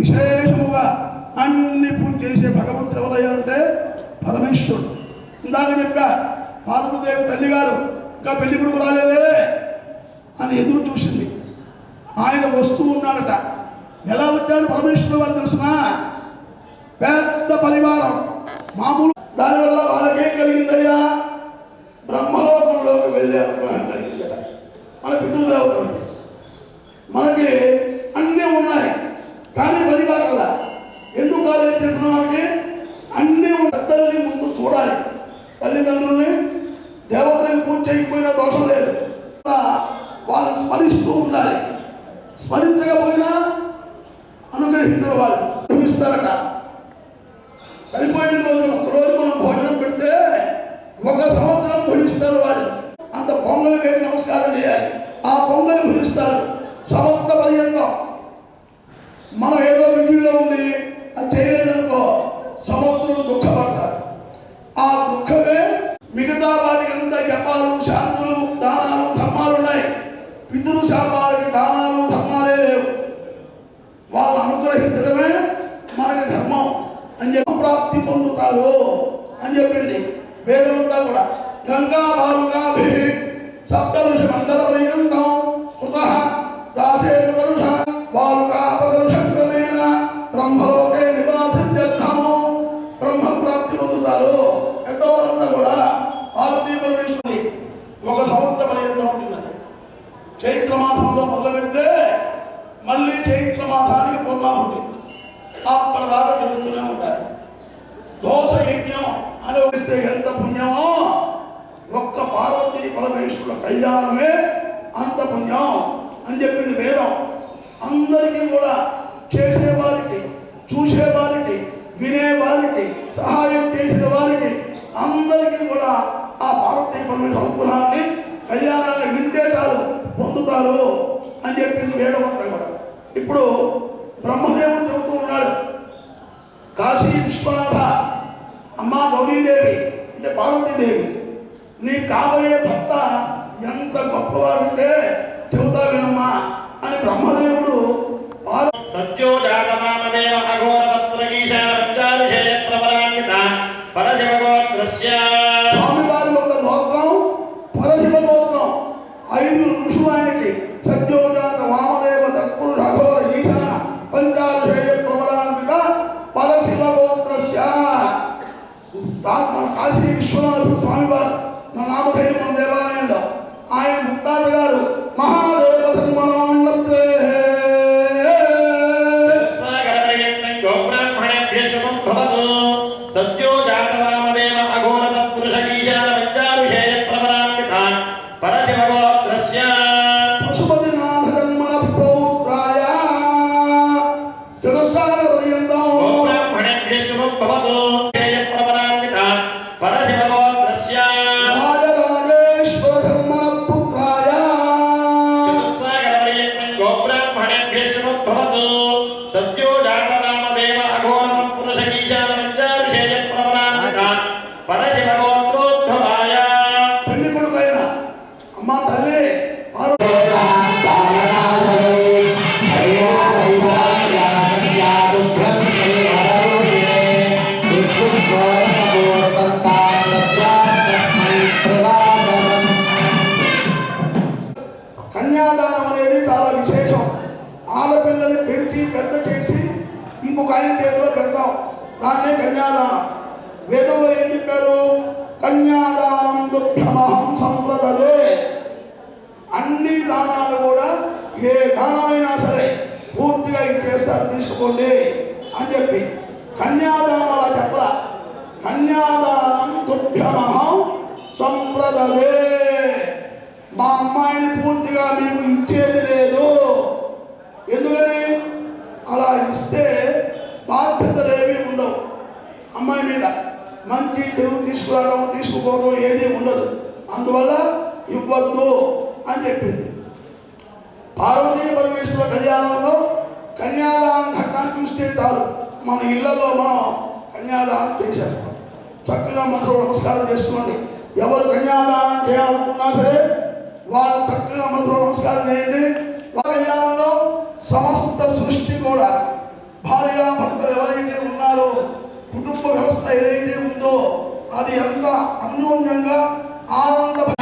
విశేషముగా అన్ని పూర్తి చేసే భగవంతుడు ఎవరయ్యా అంటే పరమేశ్వరుడు. ఇందాక చెప్పా పార్వతీదేవి తల్లి గారు ఇంకా పెళ్ళి కొడుకు రాలేదే అని ఎదురు చూసింది. ఆయన వస్తూ ఉన్నాడట. ఎలా వచ్చాడు పరమేశ్వరుడు వారు తెలుసిన? పెద్ద పరివారం. మామూలు దానివల్ల వాళ్ళకేం కలిగిందయ్యా? బ్రహ్మలోకంలోకి వెళ్ళే అనుగ్రహం కలిగిందట. మన పితృదేవతలకి. మనకి కానీ పని కాకల ఎందుకు కాలేదు తెలిసిన మనకి? అన్నీ తల్లి పెద్దల్ని ముందు చూడాలి. తల్లిదండ్రుల్ని దేవతలను పూజ చేయకపోయినా దోషం లేదు. వాళ్ళు స్మరిస్తూ ఉండాలి. స్మరించకపోయినా అనుగ్రహించిన వాళ్ళు క్షమిస్తారట చనిపోయిన రోజు ఒక్కరోజు మనం భోజనం పెడితే ఒక సంవత్సరం భుజిస్తారు వారు అంత పొంగలు పెట్టి నమస్కారం చేయాలి. ఆ పొంగలు భుజిస్తారు సంవత్సర పర్యంతం మనం ఏదో బిజీలో ఉండి అది చేయలేదనుకో సంవత్సరం దుఃఖపడతారు. ఆ దుఃఖమే మిగతా వాటికి అంతా జపాలు శాంతులు దానాలు ధర్మాలు ఉన్నాయి. పితృ శాపాలకి దానాలు ధర్మాలే లేవు. వాళ్ళు అనుగ్రహించడమే మనకి ధర్మం అని చెప్పి ప్రాప్తి పొందుతారు అని చెప్పింది వేదమంతా కూడా. గంగా బాలుకాభి సప్తఋషి మండల పర్యంతం కృత రాసే వరుష బాలుకా దోష యజ్ఞం ఎంత పుణ్యమో? ఒక్క పార్వతీ పరమేశ్వరుల కళ్యాణమే అంత పుణ్యం అని చెప్పింది వేదం. అందరికీ కూడా చేసేవారికి చూసేవారికి వినేవారికి సహాయం చేసిన వారికి అందరికీ కూడా ఆ పార్వతీ పరమేశ్వర అనుగ్రహాన్ని కళ్యాణాన్ని వింటే చాలు పొందుతారు అని చెప్పింది వేదమంతా కూడా. ఇప్పుడు బ్రహ్మదేవుడు చెబుతూ ఉన్నాడు కాశీ విశ్వనాథ అమ్మా గౌరీదేవి అంటే పార్వతీదేవి నీ కాబోయే భర్త ఎంత గొప్పవాడంటే చెబుతా వినమ్మా అని బ్రహ్మదేవుడు పార్వ సత్యో జాతమామదేవ అఘోరతత్పురగీశాన పంచాభిషేయ ప్రబలాన్విత పరశివగోత్రస్య స్వామివారి యొక్క గోత్రం పరశివ గోత్రం. ఐదు ఋషులు ఆయనకి సత్యోజాత వామదేవ తత్పురుష అఘోర ఈశాన పంచాభిషేయ ప్రబలాన్విత మన కాశీ విశ్వనాథ స్వామివారు మన నామధైర్యం మన దేవాలయంలో. ఆయన ముత్తాత గారు మహాదేవ సన్మనోన్నత్రే కన్యాదానం అనేది చాలా విశేషం. ఆడపిల్లని పెంచి పెద్ద చేసి ఇంకొక ఆయన చేతిలో పెడతాం. దాన్నే కన్యాదానం. వేదంలో ఏం చెప్పాడు కన్యాదానం దుఃఖమహం సంప్రదదే అన్ని దానాలు కూడా ఏ దానమైనా సరే పూర్తిగా ఇది చేస్తారు తీసుకోండి అని చెప్పి. కన్యాదానం అలా చెప్పరా కన్యాదానం దుఃఖమహం సంప్రదదే మా అమ్మాయిని పూర్తిగా మేము ఇచ్చేది లేదు. ఎందుకని? అలా ఇస్తే బాధ్యతలు ఏమీ ఉండవు. అమ్మాయి మీద మంచి తెలుగు తీసుకురావడం తీసుకుపోవడం ఏది ఉండదు. అందువల్ల ఇవ్వద్దు అని చెప్పింది. పార్వతీ పరమేశ్వర కళ్యాణంలో కన్యాదానం ఘట్టాన్ని చూస్తే చాలు. మన ఇళ్ళలో మనం కన్యాదానం చేసేస్తాం. చక్కగా మనసు నమస్కారం చేసుకోండి. ఎవరు కన్యాదానం చేయాలనుకున్నా సరే వాళ్ళు చక్కగా మధుర నమస్కారం చేయండి. వారయాలలో సమస్త సృష్టి కూడా భార్యాభర్తలు ఎవరైతే ఉన్నారో కుటుంబ వ్యవస్థ ఏదైతే ఉందో అది ఎంత అన్యోన్యంగా ఆనందపడ